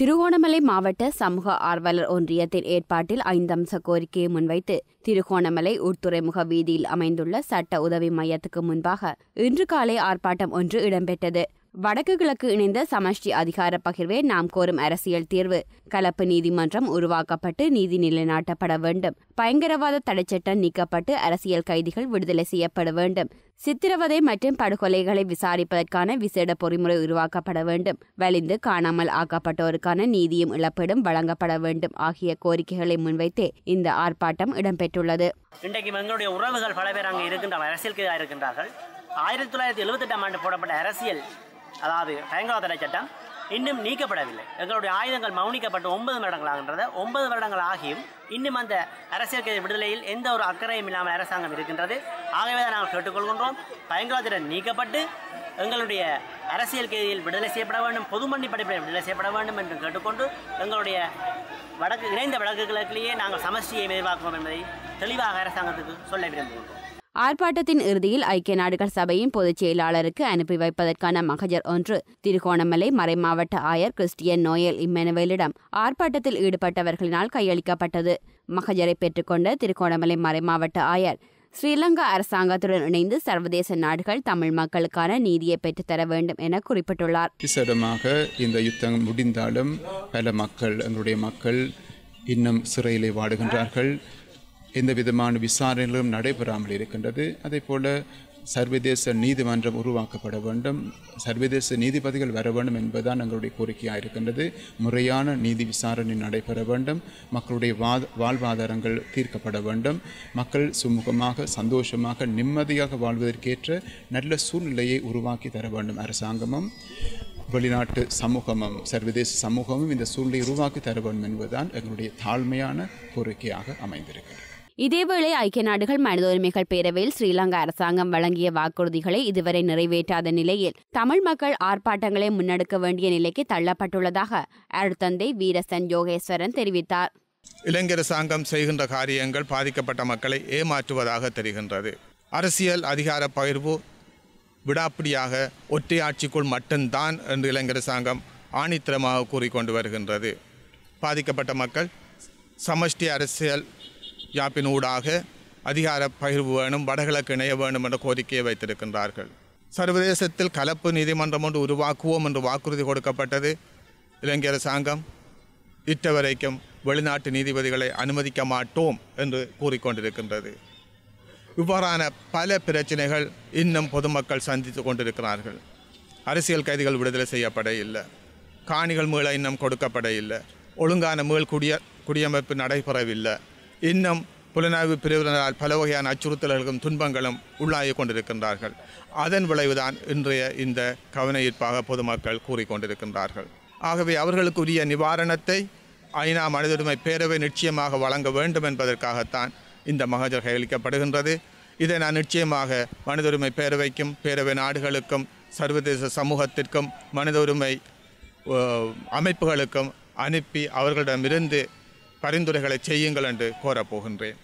திருகோணமலை மாவட்ட சமூக ஆர்வலர் ஒன்றியத்தின் ஏற்பாட்டில் ஐந்தம்ச கோரிக்கையை முன்வைத்து திருகோணமலை உட்துறைமுக வீதியில் அமைந்துள்ள சட்ட உதவி மையத்துக்கு முன்பாக இன்று காலை ஆர்ப்பாட்டம் ஒன்று இடம்பெற்றது. வடக்கு கிழக்கு இணைந்த சமஷ்டி அதிகார பகிர்வே நாம் கோரும் அரசியல் தீர்வு. கலப்பு நீதிமன்றம் உருவாக்கப்பட்டு நீதி நிலைநாட்டப்பட வேண்டும். பயங்கரவாத தடைச்சட்டம் நீக்கப்பட்டு அரசியல் கைதிகள் விடுதலை செய்யப்பட வேண்டும். சித்திரவதை மற்றும் படுகொலைகளை விசாரிப்பதற்கான விசேட பொறிமுறை உருவாக்கப்பட வேண்டும். வலிந்து காணாமல் ஆக்கப்பட்டோருக்கான நீதியும் இழப்பீடும் வழங்கப்பட வேண்டும் ஆகிய கோரிக்கைகளை முன்வைத்தே இந்த ஆர்ப்பாட்டம் இடம்பெற்றுள்ளது. இன்றைக்கு எங்களுடைய உறவுகள் பல பேர் அங்கே இருக்கின்ற அரசியல் இருக்கின்றார்கள் ஆயிரத்தி தொள்ளாயிரத்தி எழுபத்தெட்டாம் ஆண்டு போடப்பட்ட அரசியல் அதாவது பயங்கரவாத தடை சட்டம் இன்னும் நீக்கப்படவில்லை. எங்களுடைய ஆயுதங்கள் மௌனிக்கப்பட்டு ஒன்பது வருடங்கள் ஒன்பது வருடங்கள் ஆகியும் இன்னும் அந்த அரசியல் கைதி விடுதலையில் எந்த ஒரு அக்கறையும் இல்லாமல் அரசாங்கம் இருக்கின்றது. ஆகவே தான் நாங்கள் கேட்டுக்கொள்கின்றோம். பயங்கரவாத தடை நீக்கப்பட்டு எங்களுடைய அரசியல் கைதியில் விடுதலை செய்யப்பட வேண்டும் பொது மன்னிப்படைப்பில் விடுதலை செய்யப்பட வேண்டும் என்று கேட்டுக்கொண்டு எங்களுடைய வடக்கு இணைந்த வடக்கு கிழக்கிலேயே நாங்கள் சமஷ்டியை எதிர்பார்க்கிறோம் என்பதை தெளிவாக அரசாங்கத்துக்கு சொல்ல விரும்புகின்றோம். ஆர்ப்பாட்டத்தின் இறுதியில் ஐக்கிய நாடுகள் சபையின் பொதுச் செயலாளருக்கு அனுப்பி வைப்பதற்கான மகஜர் ஒன்று. திருகோணமலை மறைமாவட்ட ஆயர் கிறிஸ்டியன் நோயல் இம்மெனுவேலிடம் ஆர்ப்பாட்டத்தில் ஈடுபட்டவர்களினால் கையளிக்கப்பட்டது. மகஜரை பெற்றுக்கொண்ட திருகோணமலை மறைமாவட்ட ஆயர் ஸ்ரீலங்கா அரசாங்கத்துடன் இணைந்து சர்வதேச நாடுகள் தமிழ் மக்களுக்கான நீதியை பெற்றுத்தர வேண்டும் என குறிப்பிட்டுள்ளார். விசேடமாக இந்த யுத்தம் முடிந்தாலும் பல மக்கள் எங்களுடைய மக்கள் இன்னும் சிறையிலே வாடுகின்றார்கள். எந்த விதமான விசாரணைகளும் நடைபெறாமல் இருக்கின்றது. அதே போல் சர்வதேச நீதிமன்றம் உருவாக்கப்பட வேண்டும். சர்வதேச நீதிபதிகள் வர வேண்டும் என்பதுதான் எங்களுடைய கோரிக்கையாக இருக்கின்றது. முறையான நீதி விசாரணை நடைபெற வேண்டும். மக்களுடைய வா வாழ்வாதாரங்கள் தீர்க்கப்பட வேண்டும். மக்கள் சுமூகமாக சந்தோஷமாக நிம்மதியாக வாழ்வதற்கேற்ற நல்ல சூழ்நிலையை உருவாக்கி தர வேண்டும் அரசாங்கமும். வெளிநாட்டு சமூகமும் சர்வதேச சமூகமும் இந்த சூழ்நிலையை உருவாக்கி தர வேண்டும் என்பதுதான் எங்களுடைய தாழ்மையான கோரிக்கையாக அமைந்திருக்கிறது. இதேவேளை ஐக்கிய நாடுகள் மனித உரிமைகள் பேரவையில் ஸ்ரீலங்கா அரசாங்கம் வழங்கிய வாக்குறுதிகளை இதுவரை நிறைவேற்றாத நிலையில் தமிழ் மக்கள் ஆர்ப்பாட்டங்களை முன்னெடுக்க வேண்டிய நிலைக்கு தள்ளப்பட்டுள்ளதாக அருட்தந்தை வீரசன் யோகேஸ்வரன் தெரிவித்தார். இலங்கை அரசாங்கம் செய்கின்ற காரியங்கள் பாதிக்கப்பட்ட மக்களை ஏமாற்றுவதாக தெரிகின்றது. அரசியல் அதிகார பகிர்வு விடாப்பிடியாக ஒற்றையாட்சிக்குள் மட்டும்தான் என்று இலங்கை அரசாங்கம் ஆணித்தரமாக கூறிக்கொண்டு வருகின்றது. பாதிக்கப்பட்ட மக்கள் சமஷ்டி அரசியல் யாப்பினூடாக அதிகார பகிர்வு வேணும் வடகிழக்கு இணைய வேணும் என்ற கோரிக்கையை வைத்திருக்கின்றார்கள். சர்வதேசத்தில் கலப்பு நீதிமன்றம் ஒன்று உருவாக்குவோம் என்று வாக்குறுதி கொடுக்கப்பட்டது. இலங்கை அரசாங்கம் இட்ட வரைக்கும் வெளிநாட்டு நீதிபதிகளை அனுமதிக்க மாட்டோம் என்று கூறிக்கொண்டிருக்கின்றது. இவ்வாறான பல பிரச்சனைகள் இன்னும் பொதுமக்கள் சந்தித்து கொண்டிருக்கிறார்கள். அரசியல் கைதிகள் விடுதலை செய்யப்பட இல்லை. காணிகள் மீள இன்னும் கொடுக்கப்பட இல்லை. ஒழுங்கான மீள் குடிய குடியமைப்பு நடைபெறவில்லை. இன்னும் புலனாய்வு பிரிவினரால் பல வகையான அச்சுறுத்தல்களும் துன்பங்களும் உள்ளாகி கொண்டிருக்கின்றார்கள். அதன் விளைவுதான் இன்றைய இந்த கவனஈர்ப்பாக பொதுமக்கள் கூறிக்கொண்டிருக்கின்றார்கள். ஆகவே அவர்களுக்குரிய நிவாரணத்தை ஐநா மனிதுரிமை பேரவை நிச்சயமாக வழங்க வேண்டும் என்பதற்காகத்தான் இந்த மகஜர் கையளிக்கப்படுகின்றது. இதை நான் நிச்சயமாக மனித உரிமை பேரவைக்கும் பேரவை நாடுகளுக்கும் சர்வதேச சமூகத்திற்கும் மனித உரிமை அமைப்புகளுக்கும் அனுப்பி அவர்களிடமிருந்து பரிந்துரைகளை செய்யுங்கள் என்று கோரப்போகின்றேன்.